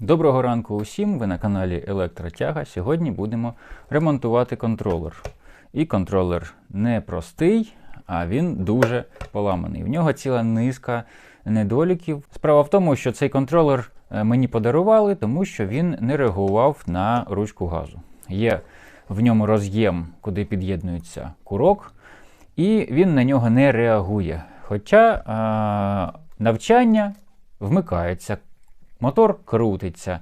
Доброго ранку усім! Ви на каналі Електротяга. Сьогодні будемо ремонтувати контролер. І контролер не простий, а він дуже поламаний. В нього ціла низка недоліків. Справа в тому, що цей контролер е, мені подарували, тому що він не реагував на ручку газу. Є в ньому роз'єм, куди під'єднується курок, і він на нього не реагує. Хоча а, навчання вмикається, мотор крутиться,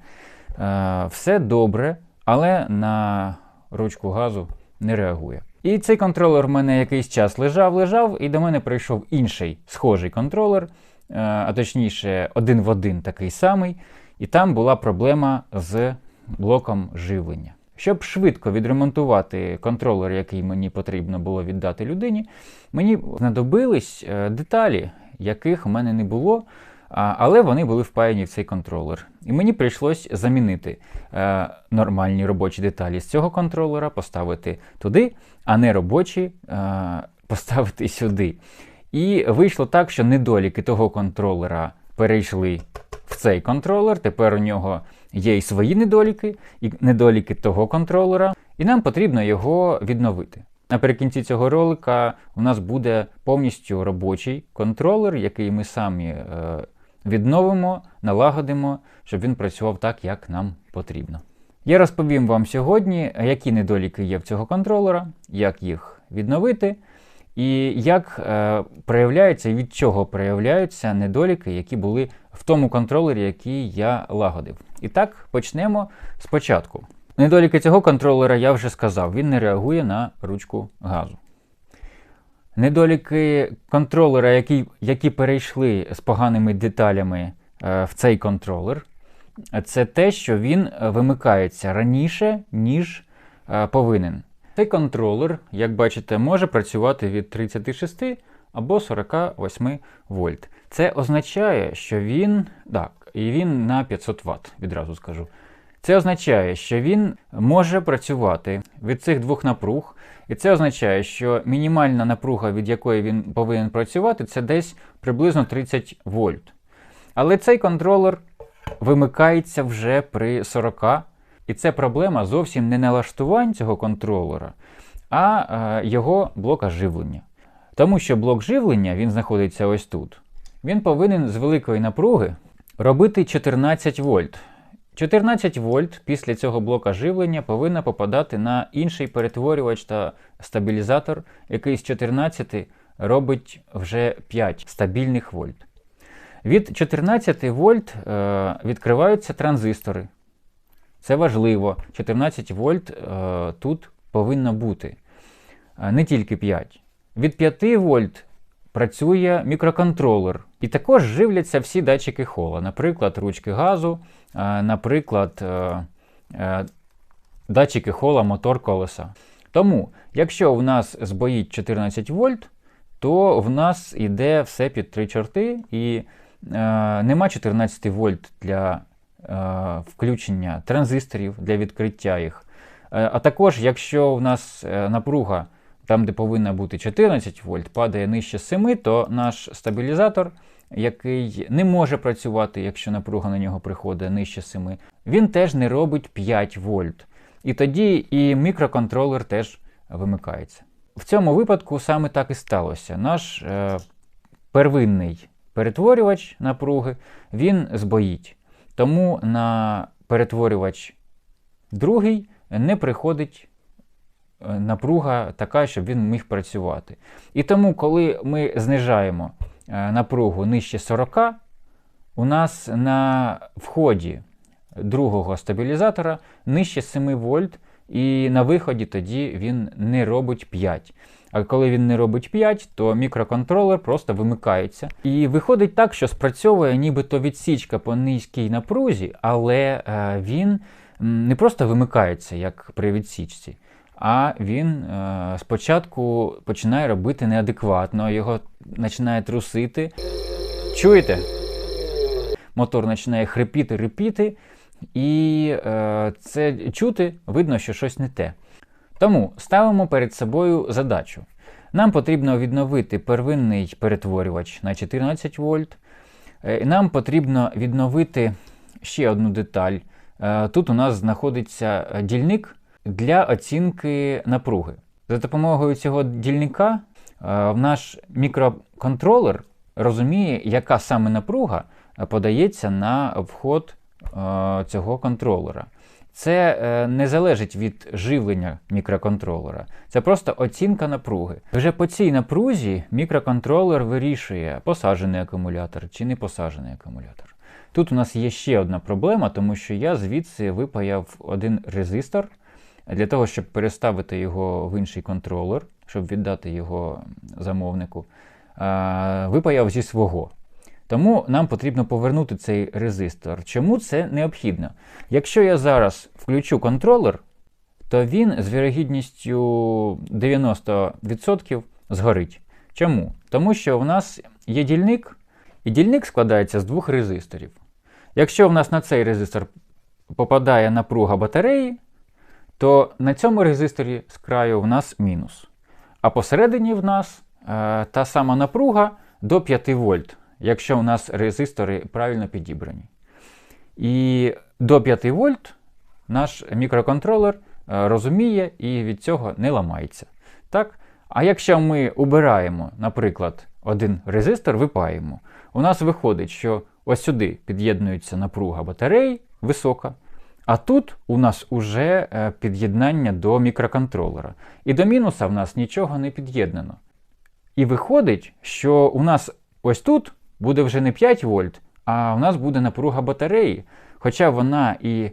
е, все добре, але на ручку газу не реагує. І цей контролер в мене якийсь час лежав, лежав, і до мене прийшов інший схожий контролер, е, а точніше, один в один такий самий. І там була проблема з блоком живлення. Щоб швидко відремонтувати контролер, який мені потрібно було віддати людині, мені знадобились е, деталі, яких в мене не було. Але вони були впаяні в цей контролер. І мені прийшлось замінити е, нормальні робочі деталі з цього контролера, поставити туди, а не робочі е, поставити сюди. І вийшло так, що недоліки того контролера перейшли в цей контролер. Тепер у нього є і свої недоліки, і недоліки того контролера, і нам потрібно його відновити. Наприкінці цього ролика у нас буде повністю робочий контролер, який ми самі е, відновимо, налагодимо, щоб він працював так, як нам потрібно. Я розповім вам сьогодні, які недоліки є в цього контролера, як їх відновити, і як е, проявляються і від чого проявляються недоліки, які були в тому контролері, який я лагодив. І так, почнемо спочатку. Недоліки цього контролера я вже сказав, він не реагує на ручку газу. Недоліки контролера, які які перейшли з поганими деталями е, в цей контролер, це те, що він вимикається раніше, ніж е, повинен. Цей контролер, як бачите, може працювати від 36 або 48 вольт. Це означає, що він. Так, і він на 500 Вт, відразу скажу. Це означає, що він може працювати від цих двох напруг, і це означає, що мінімальна напруга, від якої він повинен працювати, це десь приблизно 30 вольт. Але цей контролер вимикається вже при 40, і це проблема зовсім не налаштувань цього контролера, а е, його блока живлення. Тому що блок живлення він знаходиться ось тут. Він повинен з великої напруги робити 14 вольт. 14 вольт після цього блока живлення повинна попадати на інший перетворювач та стабілізатор, який з 14 робить вже 5 стабільних вольт. Від 14 вольт е, відкриваються транзистори. Це важливо. 14 вольт е, тут повинно бути. Е, не тільки 5. Від 5 вольт працює мікроконтролер. І також живляться всі датчики хола, наприклад, ручки газу, е, наприклад, е, е, датчики хола, мотор колеса. Тому, якщо в нас збоїть 14 вольт, то в нас йде все під три чорти, і е, нема 14 вольт для е, включення транзисторів для відкриття їх. А також, якщо в нас напруга там, де повинна бути 14 вольт, падає нижче 7, то наш стабілізатор, який не може працювати, якщо напруга на нього приходить нижче 7, він теж не робить 5 вольт. І тоді і мікроконтролер теж вимикається. В цьому випадку саме так і сталося. Наш е, первинний перетворювач напруги він збоїть. Тому на перетворювач другий не приходить напруга така, щоб він міг працювати. І тому, коли ми знижаємо е, напругу нижче 40, у нас на вході другого стабілізатора нижче 7 вольт, і на виході тоді він не робить 5. А коли він не робить 5, то мікроконтролер просто вимикається. І виходить так, що спрацьовує нібито відсічка по низькій напрузі, але е, він не просто вимикається, як при відсічці, а він е, спочатку починає робити неадекватно, його починає трусити. Чуєте? Мотор починає хрипіти, рипіти, і е, це чути, видно, що щось не те. Тому ставимо перед собою задачу. Нам потрібно відновити первинний перетворювач на 14 вольт. Е, нам потрібно відновити ще одну деталь. Е, Тут у нас знаходиться дільник для оцінки напруги. За допомогою цього дільника е, наш мікроконтролер розуміє, яка саме напруга е, подається на вход е, цього контролера. Це не залежить від живлення мікроконтролера, це просто оцінка напруги. Вже по цій напрузі мікроконтролер вирішує, посаджений акумулятор чи не посаджений акумулятор. Тут у нас є ще одна проблема, тому що я звідси випаяв один резистор для того, щоб переставити його в інший контролер, щоб віддати його замовнику. е, Випаяв зі свого. Тому нам потрібно повернути цей резистор. Чому це необхідно? Якщо я зараз включу контролер, то він з вірогідністю 90% згорить. Чому? Тому що в нас є дільник, і дільник складається з двох резисторів. Якщо в нас на цей резистор попадає напруга батареї, то на цьому резисторі з краю в нас мінус. А посередині в нас е, та сама напруга до 5 вольт, якщо у нас резистори правильно підібрані. І до 5 вольт наш мікроконтролер е, розуміє і від цього не ламається. Так? А якщо ми убираємо, наприклад, один резистор, випаємо, у нас виходить, що ось сюди під'єднується напруга батареї висока, а тут у нас уже е, під'єднання до мікроконтролера. І до мінуса в нас нічого не під'єднано. І виходить, що у нас ось тут буде вже не 5 вольт, а у нас буде напруга батареї. Хоча вона і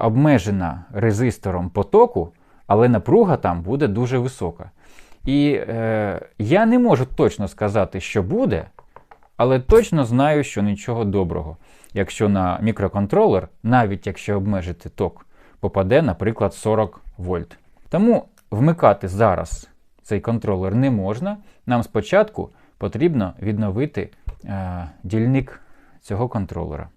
обмежена резистором потоку, але напруга там буде дуже висока. І е, я не можу точно сказати, що буде, але точно знаю, що нічого доброго. Якщо на мікроконтролер, навіть якщо обмежити ток, попаде, наприклад, 40 вольт. Тому вмикати зараз цей контролер не можна. Нам спочатку потрібно відновити е, дільник цього контролера.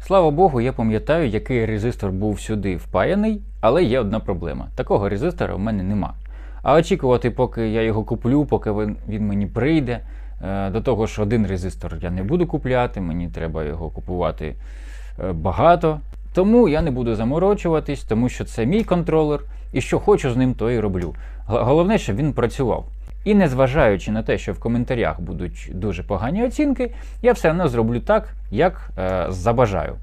Слава Богу, я пам'ятаю, який резистор був сюди впаяний, але є одна проблема. Такого резистора в мене нема. А очікувати, поки я його куплю, поки він, мені прийде. Е, До того ж, один резистор я не буду купляти, мені треба його купувати е, багато. Тому я не буду заморочуватись, тому що це мій контролер, і що хочу з ним, то і роблю. Головне, щоб він працював. І незважаючи на те, що в коментарях будуть дуже погані оцінки, я все одно зроблю так, як е, забажаю.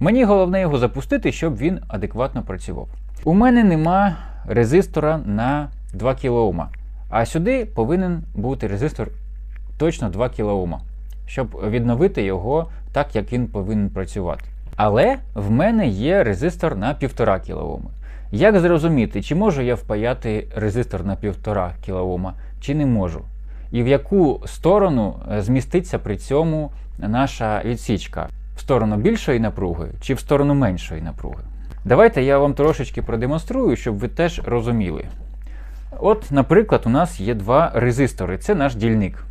Мені головне його запустити, щоб він адекватно працював. У мене нема резистора на 2 кОм, а сюди повинен бути резистор точно 2 кОм, щоб відновити його так, як він повинен працювати. Але в мене є резистор на 1,5 кОм. Як зрозуміти, чи можу я впаяти резистор на 1,5 кОм, чи не можу? І в яку сторону е, зміститься при цьому наша відсічка? В сторону більшої напруги чи в сторону меншої напруги? Давайте я вам трошечки продемонструю, щоб ви теж розуміли. От, наприклад, у нас є два резистори, це наш дільник.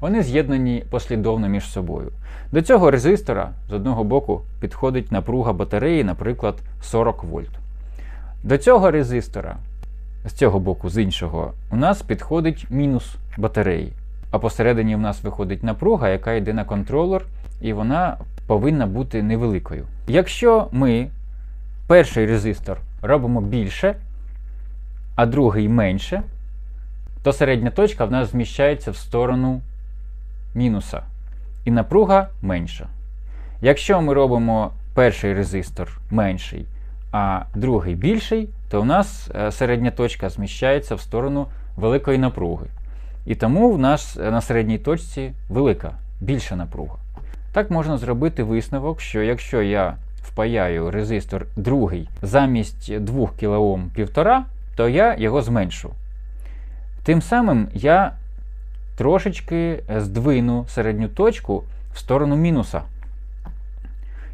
Вони з'єднані послідовно між собою. До цього резистора з одного боку підходить напруга батареї, наприклад, 40 вольт. До цього резистора, з цього боку, з іншого, у нас підходить мінус батареї. А посередині в нас виходить напруга, яка йде на контролер, і вона повинна бути невеликою. Якщо ми перший резистор робимо більше, а другий менше, то середня точка в нас зміщається в сторону мінуса. І напруга менша. Якщо ми робимо перший резистор менший, а другий більший, то у нас е, середня точка зміщається в сторону великої напруги. І тому в нас е, на середній точці велика, більша напруга. Так можна зробити висновок, що якщо я впаяю резистор другий замість 2 кОм 1,5, то я його зменшу. Тим самим я трошечки здвину середню точку в сторону мінуса.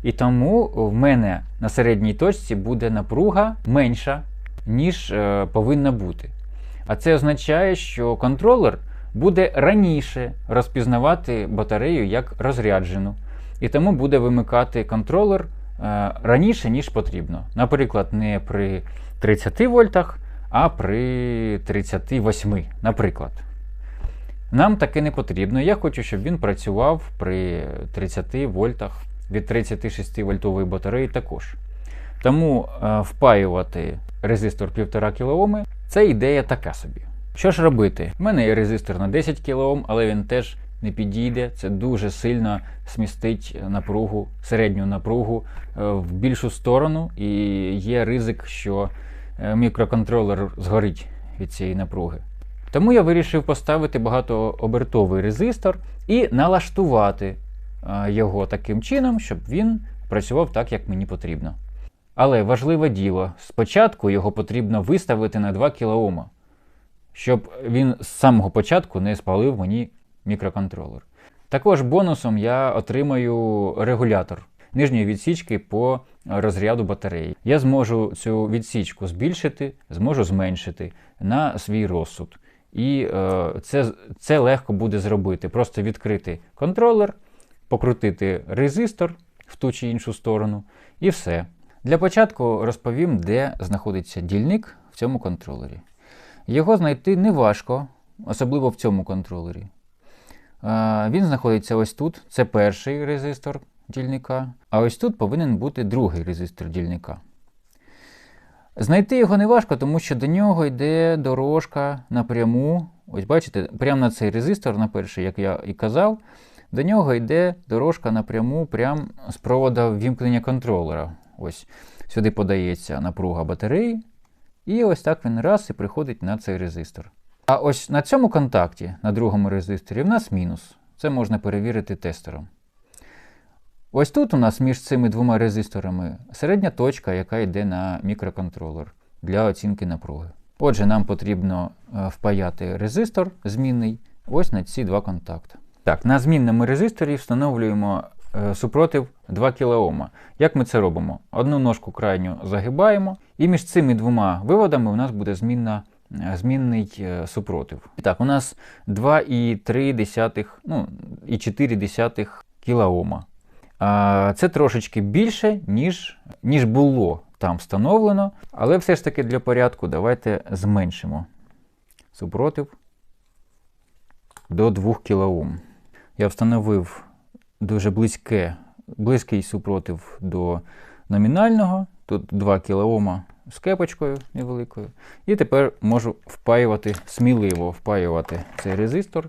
І тому в мене на середній точці буде напруга менша, ніж е, повинна бути. А це означає, що контролер буде раніше розпізнавати батарею як розряджену. І тому буде вимикати контролер е, раніше, ніж потрібно. Наприклад, не при 30 вольтах, а при 38, наприклад. Нам таке не потрібно. Я хочу, щоб він працював при 30 вольтах від 36 вольтової батареї також. Тому е, впаювати резистор 1,5 кОм це ідея така собі. Що ж робити? У мене є резистор на 10 кОм, але він теж не підійде. Це дуже сильно смістить напругу, середню напругу е, в більшу сторону, і є ризик, що е, мікроконтролер згорить від цієї напруги. Тому я вирішив поставити багатообертовий резистор і налаштувати е, його таким чином, щоб він працював так, як мені потрібно. Але важливе діло: спочатку його потрібно виставити на 2 кОм, щоб він з самого початку не спалив мені мікроконтролер. Також бонусом я отримаю регулятор нижньої відсічки по розряду батареї. Я зможу цю відсічку збільшити, зможу зменшити на свій розсуд. І е, це, це легко буде зробити. Просто відкрити контролер, покрутити резистор в ту чи іншу сторону, і все. Для початку розповім, де знаходиться дільник в цьому контролері. Його знайти не важко, особливо в цьому контролері. Він знаходиться ось тут. Це перший резистор дільника. А ось тут повинен бути другий резистор дільника. Знайти його не важко, тому що до нього йде дорожка напряму. Ось бачите, прямо на цей резистор, на перший, як я і казав, до нього йде дорожка напряму прямо з провода ввімкнення контролера. Ось Сюди подається напруга батареї. І ось так він раз і приходить на цей резистор. А ось на цьому контакті, на другому резисторі, в нас мінус. Це можна перевірити тестером. Ось тут у нас між цими двома резисторами середня точка, яка йде на мікроконтролер для оцінки напруги. Отже, нам потрібно е, впаяти резистор змінний ось на ці два контакти. Так, на змінному резисторі встановлюємо е, супротив 2 кОм. Як ми це робимо? Одну ножку крайню загибаємо, і між цими двома виводами у нас буде змінна Е, змінний супротив. Так, у нас 2,3 ну, і 4 кілоома. Це трошечки більше, ніж, ніж було там встановлено. Але все ж таки для порядку давайте зменшимо супротив до 2 кОм. Я встановив дуже близьке, близький супротив до номінального. Тут 2 кОм з кепочкою невеликою. І тепер можу впаювати, сміливо впаювати цей резистор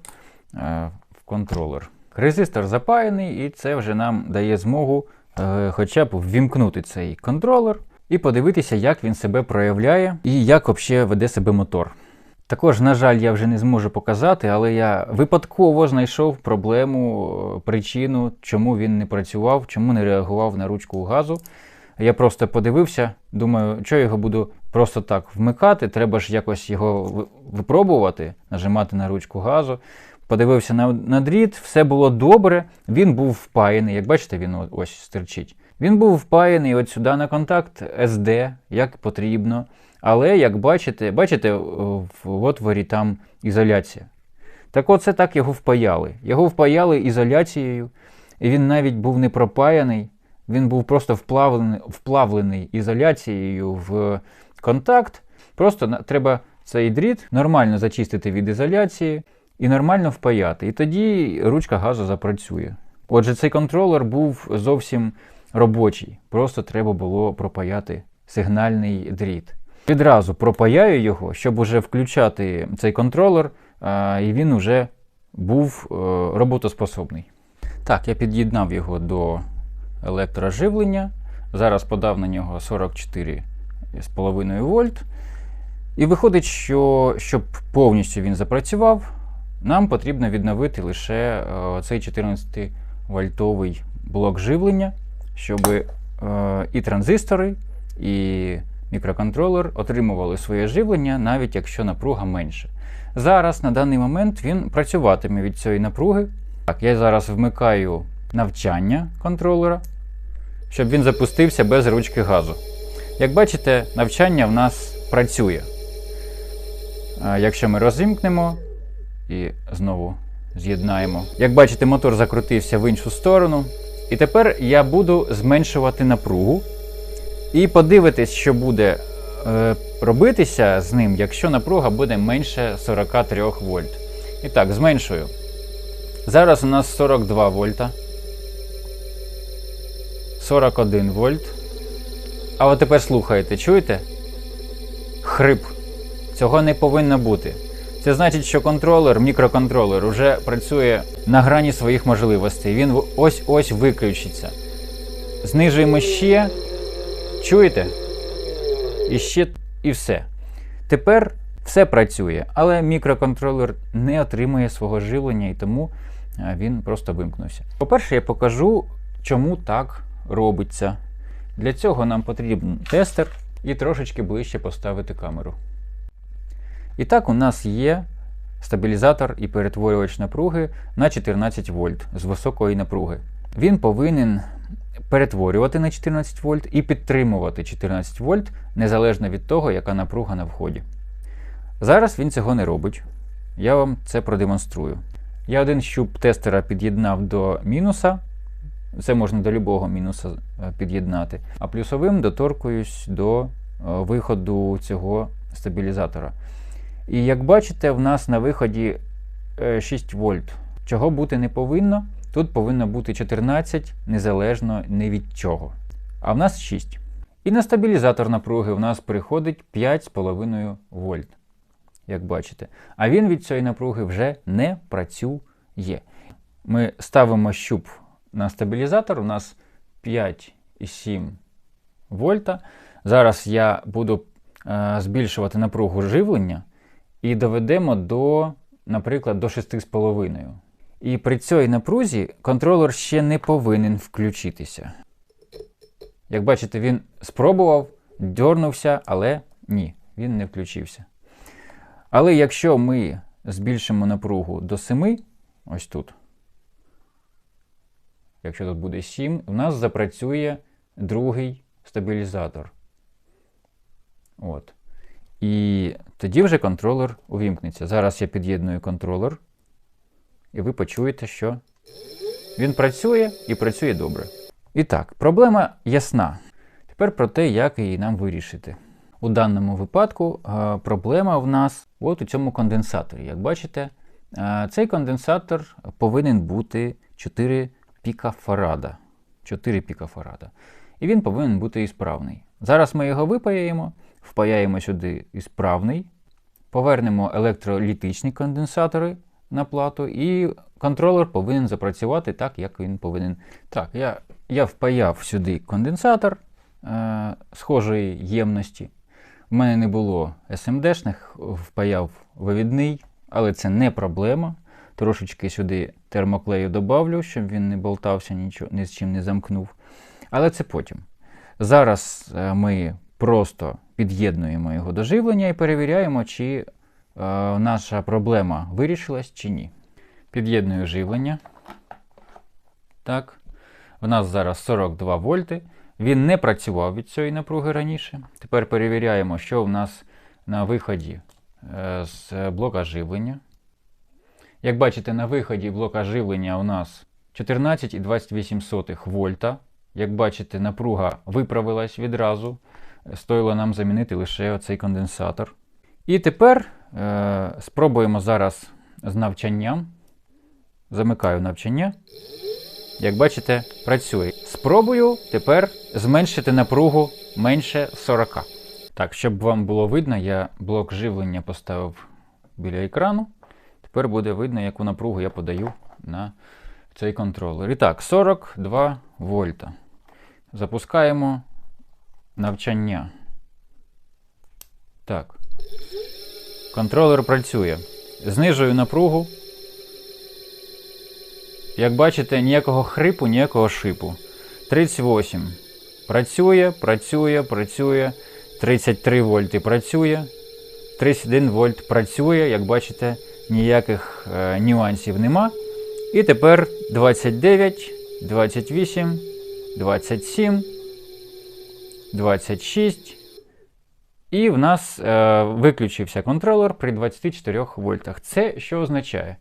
е, в контролер. Резистор запаяний, і це вже нам дає змогу е, хоча б ввімкнути цей контролер і подивитися, як він себе проявляє і як взагалі веде себе мотор. Також, на жаль, я вже не зможу показати, але я випадково знайшов проблему, причину, чому він не працював, чому не реагував на ручку газу. Я просто подивився, думаю, що його буду просто так вмикати. Треба ж якось його випробувати, нажимати на ручку газу. Подивився на на дріт, все було добре. Він був впаяний. Як бачите, він ось стерчить. Він був впаяний от сюди на контакт SD, як потрібно. Але, як бачите, бачите, в отворі там ізоляція. Так оце так його впаяли. Його впаяли ізоляцією, і він навіть був не пропаяний. Він був просто вплавлений вплавлений ізоляцією в контакт. Просто треба цей дріт нормально зачистити від ізоляції і нормально впаяти. І тоді ручка газу запрацює. Отже, цей контролер був зовсім робочий. Просто треба було пропаяти сигнальний дріт. Відразу пропаяю його, щоб уже включати цей контролер, і він вже був е, роботоспособний. Так, я під'єднав його до електроживлення. Зараз подав на нього 44,5 вольт. І виходить, що щоб повністю він запрацював, нам потрібно відновити лише е, цей 14 вольтовий блок живлення, щоб е, і транзистори, і мікроконтролер отримували своє живлення, навіть якщо напруга менше. Зараз на даний момент він працюватиме від цієї напруги. Так, Я зараз вмикаю навчання контролера щоб він запустився без ручки газу. Як бачите, навчання в нас працює. Якщо ми розімкнемо і знову з'єднаємо. Як бачите, мотор закрутився в іншу сторону. І тепер я буду зменшувати напругу. І подивитись, що буде е, робитися з ним, якщо напруга буде менше 43 вольт. І так, зменшую. Зараз у нас 42 вольта. 41 вольт. А от тепер слухайте, чуєте? Хрип. Цього не повинно бути. Це значить, що контролер, мікроконтролер, вже працює на грані своїх можливостей. Він ось-ось виключиться. Знижуємо ще. Чуєте? І ще і все. Тепер все працює, але мікроконтролер не отримує свого живлення і тому він просто вимкнувся. По-перше, я покажу, чому так робиться. Для цього нам потрібен тестер і трошечки ближче поставити камеру. І так, у нас є стабілізатор і перетворювач напруги на 14 вольт з високої напруги. Він повинен перетворювати на 14 вольт і підтримувати 14 вольт незалежно від того, яка напруга на вході. Зараз він цього не робить. Я вам це продемонструю. Я один щуп тестера під'єднав до мінуса. Це можна до любого мінуса е, під'єднати. А плюсовим доторкуюсь до е, виходу цього стабілізатора. І як бачите, в нас на виході е, 6 вольт. Чого бути не повинно. Тут повинно бути 14 незалежно ні від чого. А в нас 6. І на стабілізатор напруги в нас приходить 5,5 вольт. Як бачите. А він від цієї напруги вже не працює. Ми ставимо щуп на стабілізатор, у нас 5,7 вольта. Зараз я буду е, збільшувати напругу живлення і доведемо до, наприклад, до 6,5. І при цій напрузі контролер ще не повинен включитися. Як бачите, він спробував, дьорнувся, але ні, він не включився. Але якщо ми збільшимо напругу до 7, ось тут, якщо тут буде 7, в нас запрацює другий стабілізатор. От. І тоді вже контролер увімкнеться. Зараз я під'єдную контролер, і ви почуєте, що він працює і працює добре. І так, проблема ясна. Тепер про те, як її нам вирішити. У даному випадку е, проблема в нас от у цьому конденсаторі. Як бачите, е, цей конденсатор повинен бути 4 пікафарада. 4 пікафарада. І він повинен бути ісправний. Зараз ми його випаяємо, впаяємо сюди ісправний, повернемо електролітичні конденсатори на плату, і контролер повинен запрацювати так, як він повинен. Так, я я впаяв сюди конденсатор е, схожої ємності. У мене не було SMD-шних, впаяв вивідний, але це не проблема. Трошечки сюди термоклею добавлю, щоб він не болтався, нічого, ні з чим не замкнув. Але це потім. Зараз е, ми просто під'єднуємо його до живлення і перевіряємо, чи е, наша проблема вирішилась чи ні. Під'єдную живлення. Так. У нас зараз 42 вольти. Він не працював від цієї напруги раніше. Тепер перевіряємо, що в нас на виході е, з блока живлення. Як бачите, на виході блока живлення у нас 14,28 вольта. Як бачите, напруга виправилась відразу. Стоїло нам замінити лише оцей конденсатор. І тепер е, спробуємо зараз з навчанням. Замикаю навчання. Як бачите, працює. Спробую тепер зменшити напругу менше 40. Так, щоб вам було видно, я блок живлення поставив біля екрану. Тепер буде видно, яку напругу я подаю на цей контролер. І так, 42 вольта. Запускаємо навчання. Так. Контролер працює. Знижую напругу. Як бачите, ніякого хрипу, ніякого шипу. 38. Працює, працює, працює. 33 вольти працює. 31 вольт працює. Як бачите, ніяких е, нюансів нема. І тепер 29, 28, 27, 26. І в нас е, виключився контролер при 24 вольтах. Це що означає?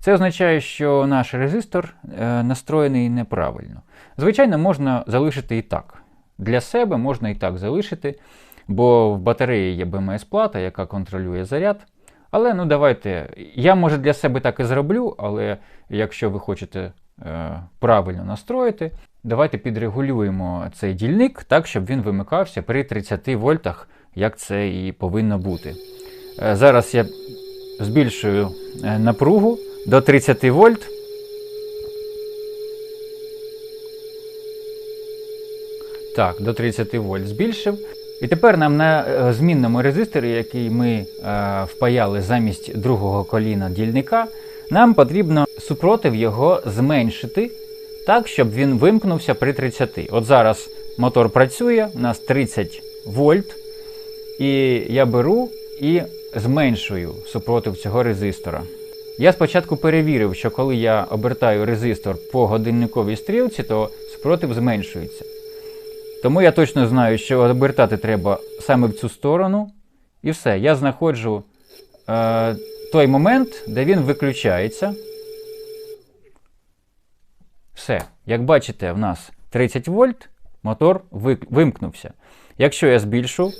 Це означає, що наш резистор е, настроєний неправильно. Звичайно, можна залишити і так. Для себе можна і так залишити, бо в батареї є БМС-плата, яка контролює заряд. Але ну давайте, я може для себе так і зроблю, але якщо ви хочете е, правильно настроїти, Давайте підрегулюємо цей дільник так, щоб він вимикався при 30 вольтах, як це і повинно бути. Е, Зараз я збільшую е, напругу до 30 вольт. Так, до 30 вольт збільшив. І тепер нам на е, змінному резисторі, який ми впаяли замість другого коліна дільника, нам потрібно супротив його зменшити так, щоб він вимкнувся при 30. От зараз мотор працює, у нас 30 вольт. І я беру і зменшую супротив цього резистора. Я спочатку перевірив, що коли я обертаю резистор по годинниковій стрілці, то супротив зменшується. Тому я точно знаю, що обертати треба саме в цю сторону. І все. Я знаходжу е, той момент, де він виключається. Все. Як бачите, в нас 30 вольт, мотор вимкнувся. Якщо я збільшу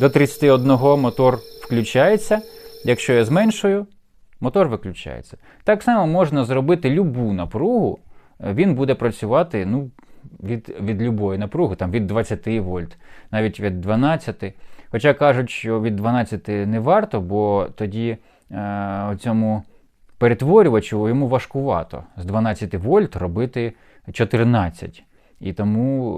до 31 мотор включається. Якщо я зменшую, мотор виключається. Так само можна зробити любу напругу, він буде працювати ну, від, від любої напруги, там, від 20 вольт, навіть від 12. Хоча кажуть, що від 12 не варто, бо тоді е, цьому перетворювачу йому важкувато з 12 вольт робити 14. І тому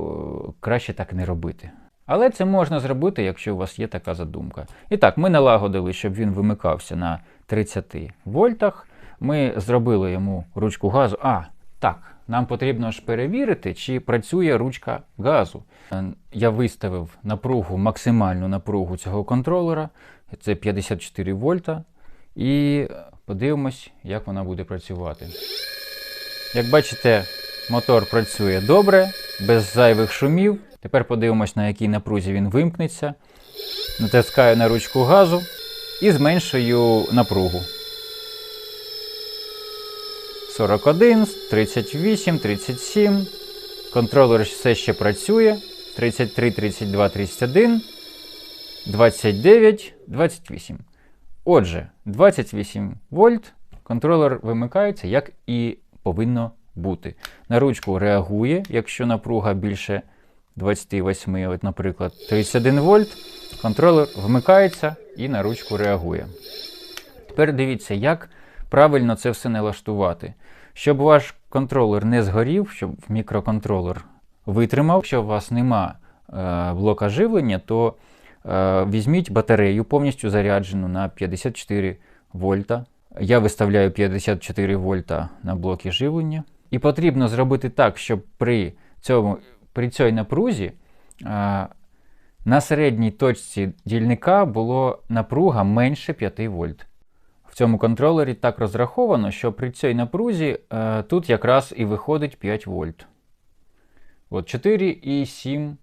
е, краще так не робити. Але це можна зробити, якщо у вас є така задумка. І так, ми налагодили, щоб він вимикався на 30 вольтах. Ми зробили йому ручку газу. А, так, нам потрібно ж перевірити, чи працює ручка газу. Е, Я виставив напругу, максимальну напругу цього контролера. Це 54 вольта. І подивимось, як вона буде працювати. Як бачите, мотор працює добре, без зайвих шумів. Тепер подивимось, на якій напрузі він вимкнеться. Натискаю на ручку газу і зменшую напругу. 41, 38, 37. Контролер все ще працює. 33, 32, 31, 29, 28. Отже, 28 вольт. Контролер вимикається, як і повинно бути. На ручку реагує, якщо напруга більше 28, от, наприклад, 31 вольт. Контролер вмикається і на ручку реагує. Тепер дивіться, як правильно це все налаштувати. Щоб ваш контролер не згорів, щоб мікроконтролер витримав, якщо у вас нема е, блока живлення, то візьміть батарею повністю заряджену на 54 вольта. Я виставляю 54 вольта на блоки живлення. І потрібно зробити так, щоб при, цьому, при цій напрузі е, на середній точці дільника було напруга менше 5 вольт. В цьому контролері так розраховано, що при цій напрузі е, тут якраз і виходить 5 вольт. От 4,7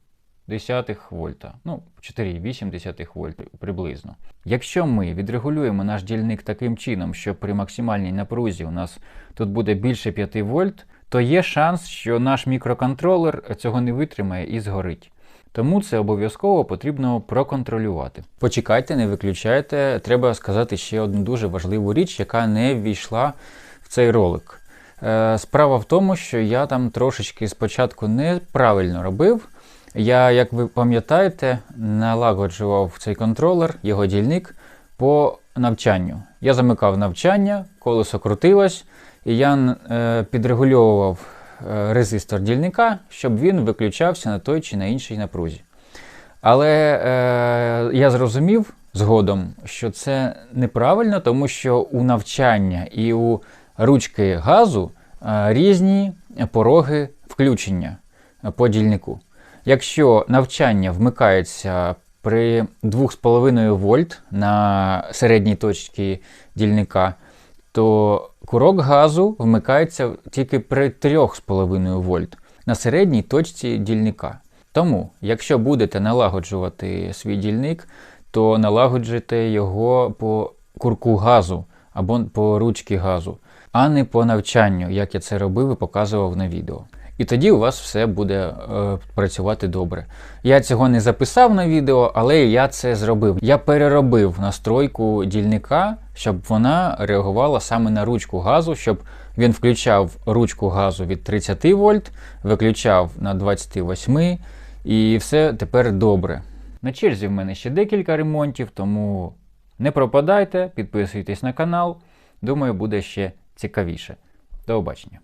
вольта. Ну, 4,8 вольт приблизно. Якщо ми відрегулюємо наш дільник таким чином, що при максимальній напрузі у нас тут буде більше 5 вольт, то є шанс, що наш мікроконтролер цього не витримає і згорить. Тому це обов'язково потрібно проконтролювати. Почекайте, не виключайте. Треба сказати ще одну дуже важливу річ, яка не ввійшла в цей ролик. Е, Справа в тому, що я там трошечки спочатку неправильно робив. Я, як ви пам'ятаєте, налагоджував цей контролер, його дільник по навчанню. Я замикав навчання, колесо крутилось, і я е, підрегульовував е, резистор дільника, щоб він виключався на той чи на іншій напрузі. Але е, я зрозумів згодом, що це неправильно, тому що у навчання і у ручки газу е, різні пороги включення по дільнику. Якщо навчання вмикається при 2,5 вольт на середній точці дільника, то курок газу вмикається тільки при 3,5 вольт на середній точці дільника. Тому, якщо будете налагоджувати свій дільник, то налагоджуйте його по курку газу або по ручці газу, а не по навчанню, як я це робив і показував на відео. І тоді у вас все буде е, працювати добре. Я цього не записав на відео, але я це зробив. Я переробив настройку дільника, щоб вона реагувала саме на ручку газу, щоб він включав ручку газу від 30 вольт, виключав на 28 і все тепер добре. На черзі в мене ще декілька ремонтів, тому не пропадайте, підписуйтесь на канал. Думаю, буде ще цікавіше. До побачення.